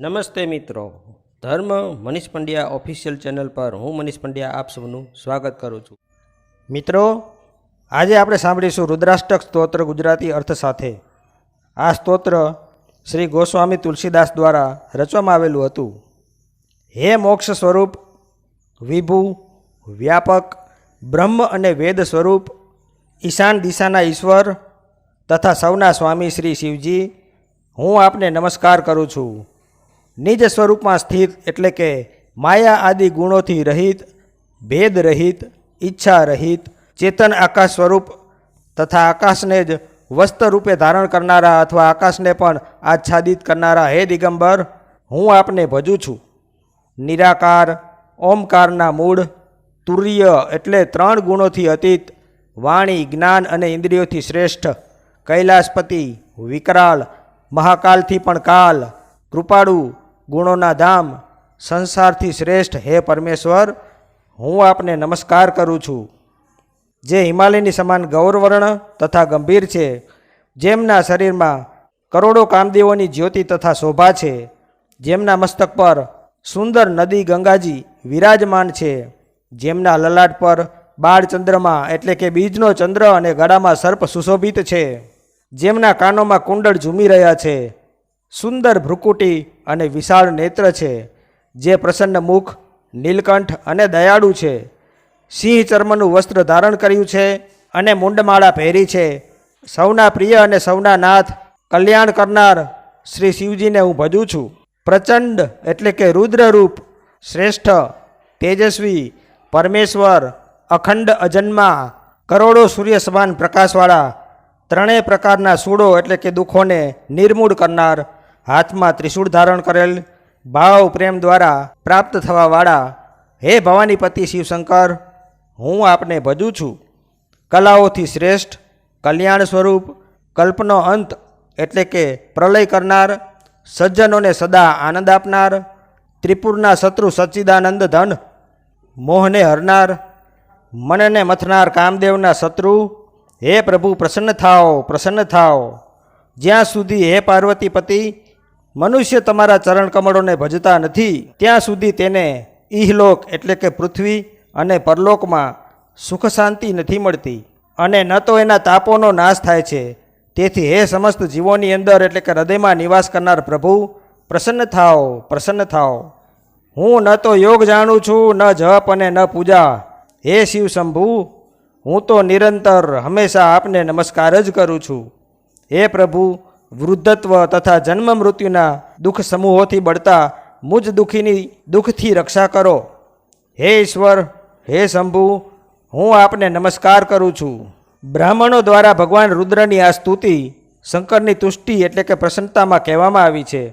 નમસ્તે મિત્રો. ધર્મ મનીષ પંડ્યા ઓફિશિયલ ચેનલ પર હું મનીષ પંડ્યા આપ સૌનું સ્વાગત કરું છું. મિત્રો, આજે આપણે સાંભળીશું રુદ્રાષ્ટક સ્તોત્ર ગુજરાતી અર્થ સાથે. આ સ્તોત્ર શ્રી ગોસ્વામી તુલસીદાસ દ્વારા રચવામાં આવેલું હતું. હે મોક્ષ સ્વરૂપ, વિભુ, વ્યાપક, બ્રહ્મ અને વેદ સ્વરૂપ, ઈશાન દિશાના ઈશ્વર તથા સૌના સ્વામી શ્રી શિવજી, હું આપને નમસ્કાર કરું છું. નિજ સ્વરૂપમાં સ્થિત એટલે કે માયા આદિ ગુણોથી રહિત, ભેદ રહિત, ઈચ્છા રહિત, ચેતન આકાશ સ્વરૂપ તથા આકાશને જ વસ્ત્ર રૂપે ધારણ કરનારા અથવા આકાશને પણ આચ્છાદિત કરનારા, હે દિગંબર, હું આપને ભજું છું. નિરાકાર, ઓમકારના મૂળ, તુર્ય એટલે ત્રણ ગુણોથી અતીત, વાણી, જ્ઞાન અને ઇન્દ્રિયોથી શ્રેષ્ઠ, કૈલાસપતિ, વિકરાળ, મહાકાલથી પણ કાલ, કૃપાળુ ગુણોના ધામ, સંસારથી શ્રેષ્ઠ, હે પરમેશ્વર, હું આપને નમસ્કાર કરું છું. જે હિમાલયની સમાન ગૌરવર્ણ તથા ગંભીર છે, જેમના શરીરમાં કરોડો કામદેવોની જ્યોતિ તથા શોભા છે, જેમના મસ્તક પર સુંદર નદી ગંગાજી વિરાજમાન છે, જેમના લલાટ પર બાળ ચંદ્રમાં એટલે કે બીજનો ચંદ્ર અને ગળામાં સર્પ સુશોભિત છે, જેમના કાનોમાં કુંડળ ઝૂમી રહ્યા છે સુંદર ભ્રુકુટી અને વિશાળ નેત્ર છે, જે પ્રસન્ન મુખ, નીલકંઠ અને દયાળુ છે. સિંહ ચર્મનું વસ્ત્ર ધારણ કર્યું છે અને મુંડમાળા પહેરી છે. સૌના પ્રિય અને સૌના નાથ, કલ્યાણ કરનાર શ્રી શિવજીને હું ભજું છું. પ્રચંડ એટલે કે રુદ્રરૂપ, શ્રેષ્ઠ, તેજસ્વી, પરમેશ્વર, અખંડ અજન્મા, કરોડો સૂર્ય સમાન પ્રકાશવાળા, ત્રણેય પ્રકારના સૂળો એટલે કે દુઃખોને નિર્મૂળ કરનાર હાથમાં ત્રિશૂળ ધારણ કરેલ ભાવ પ્રેમ દ્વારા પ્રાપ્ત થવાવાળા હે ભવાનીપતિ શિવશંકર, હું આપને ભજું છું. કલાઓથી શ્રેષ્ઠ, કલ્યાણ સ્વરૂપ, કલ્પનો અંત એટલે કે પ્રલય કરનાર, સજ્જનોને સદા આનંદ આપનાર, ત્રિપુરના શત્રુ સચ્ચિદાનંદ ધન, મોહને હરનાર, મનને મથનાર કામદેવના શત્રુ, હે પ્રભુ પ્રસન્ન થાઓ પ્રસન્ન થાઓ. જ્યાં સુધી હે પાર્વતીપતિ મનુષ્ય તમારા ચરણ કમળોને ભજતા નથી. ત્યાં સુધી તેને ઇહલોક એટલે કે પૃથ્વી અને પરલોકમાં સુખ શાંતિ નથી મળતી. અને ન તો એના તાપોનો નાશ થાય છે. તેથી હે સમસ્ત જીવોની અંદર એટલે કે હૃદયમાં નિવાસ કરનાર પ્રભુ, પ્રસન્ન થાઓ પ્રસન્ન થાઓ. હું ન તો યોગ જાણું છું, ન જપ અને ન પૂજા. હે શિવ શંભુ, હું તો નિરંતર હંમેશા આપને નમસ્કાર જ કરું છું. હે પ્રભુ વૃદ્ધત્વ તથા જન્મ મૃત્યુના દુઃખ સમૂહોથી બળતા મુજ દુઃખીની દુઃખથી રક્ષા કરો. હે ઈશ્વર, હે શંભુ, હું આપને નમસ્કાર કરું છું. બ્રાહ્મણો દ્વારા ભગવાન રુદ્રની આ સ્તુતિ શંકરની તુષ્ટિ એટલે કે પ્રસન્નતામાં કહેવામાં આવી છે.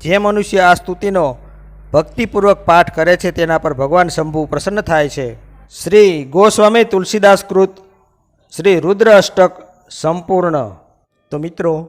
જે મનુષ્ય આ સ્તુતિનો ભક્તિપૂર્વક પાઠ કરે છે તેના પર ભગવાન શંભુ પ્રસન્ન થાય છે. શ્રી ગોસ્વામી તુલસીદાસ કૃત, શ્રી રુદ્ર અષ્ટક સંપૂર્ણ. તો મિત્રો